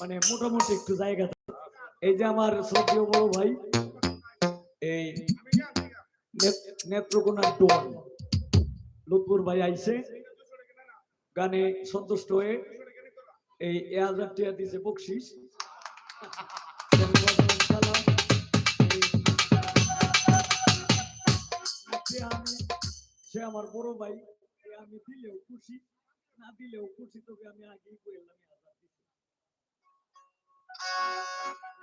মানে মোটামুটি একটু জায়গা দাও। এই যে আমার শ্রদ্ধেয় বড় ভাই, এই নেত- নেত্রকোনার ডোন লুৎপুর ভাই আইছে, গানে সন্তুষ্ট হয়ে এই হাজার টিয়া দিছে বকশিস। সে আমার বড় ভাই আমি দিলেও খুশি, না দিলেও খুশি, তোকে আমি আগেই বললাম।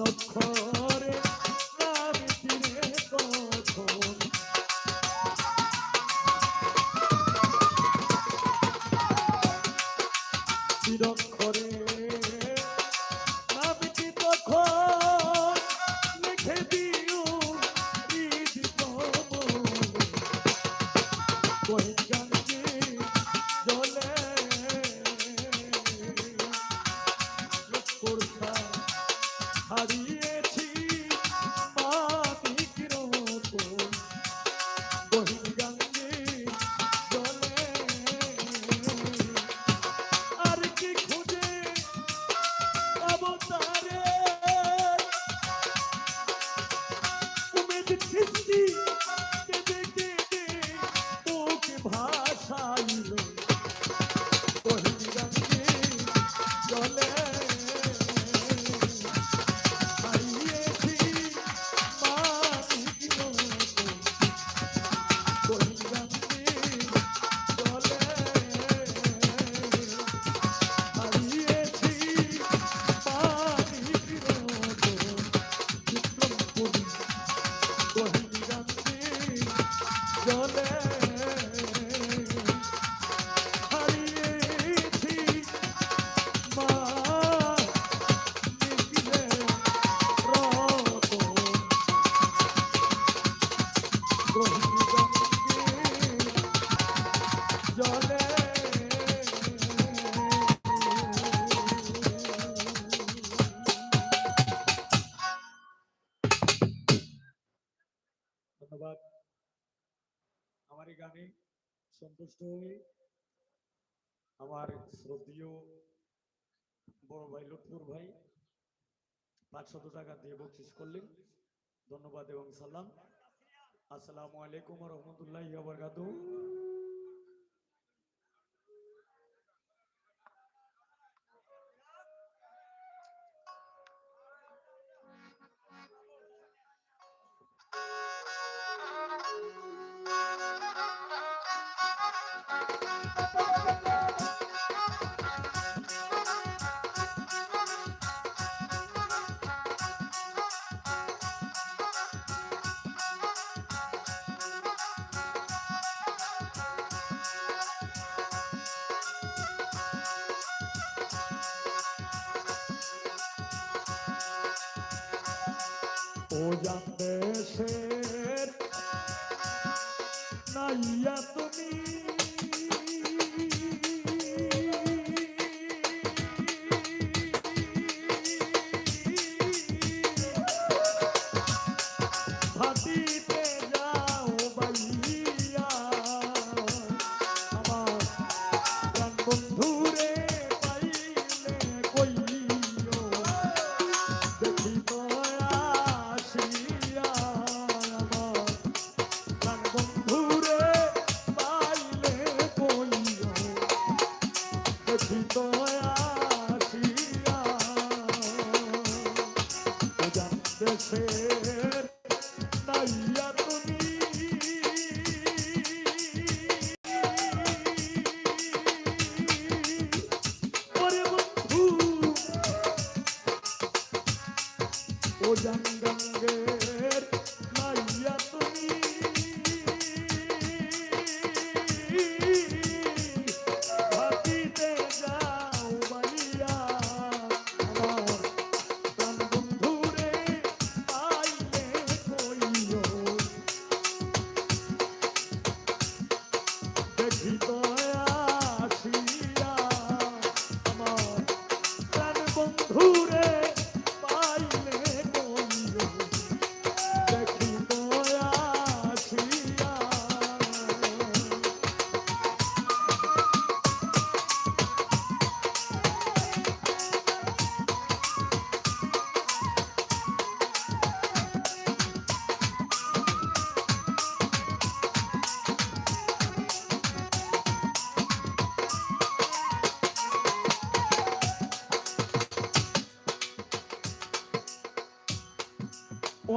not cry. One. ধন্যবাদ। আমার এই গানে সন্তুষ্ট হয়ে আমার শ্রদ্ধেয় বড় ভাই লুৎফুর ভাই পাঁচশত টাকা দিয়ে বকশিস করলেন। ধন্যবাদ এবং সালাম। আসসালামু আলাইকুম রহমতুল্লাহ গাদু ও জানে সে নাইয়া তুমি você.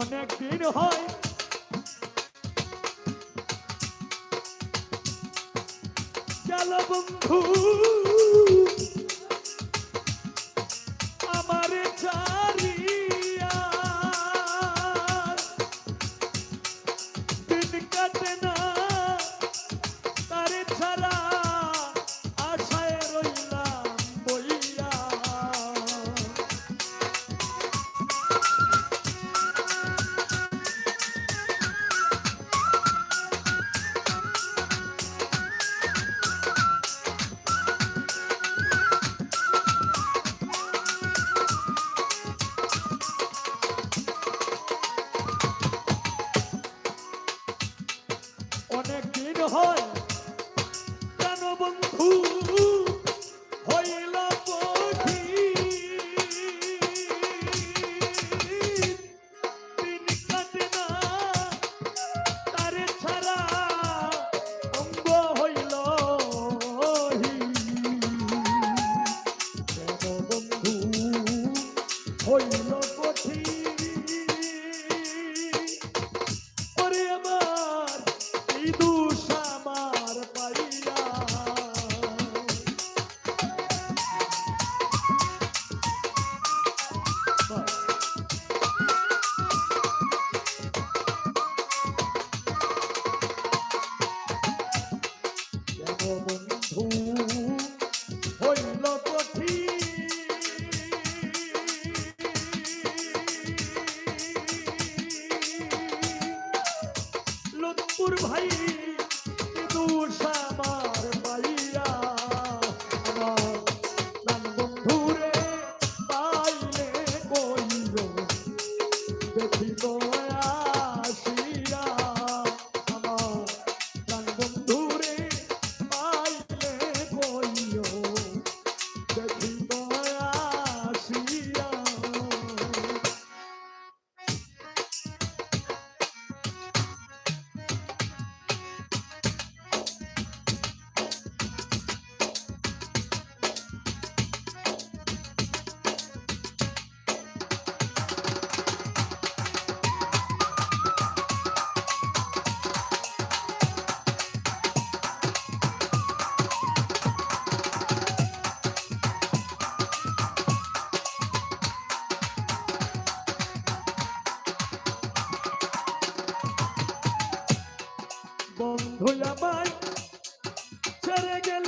অনেক দিন হয়। গেল বন্ধু হয়। কেন বন্ধু হইল হইল কঠিন। করে আমার ঠাকুর ভাই করে গেল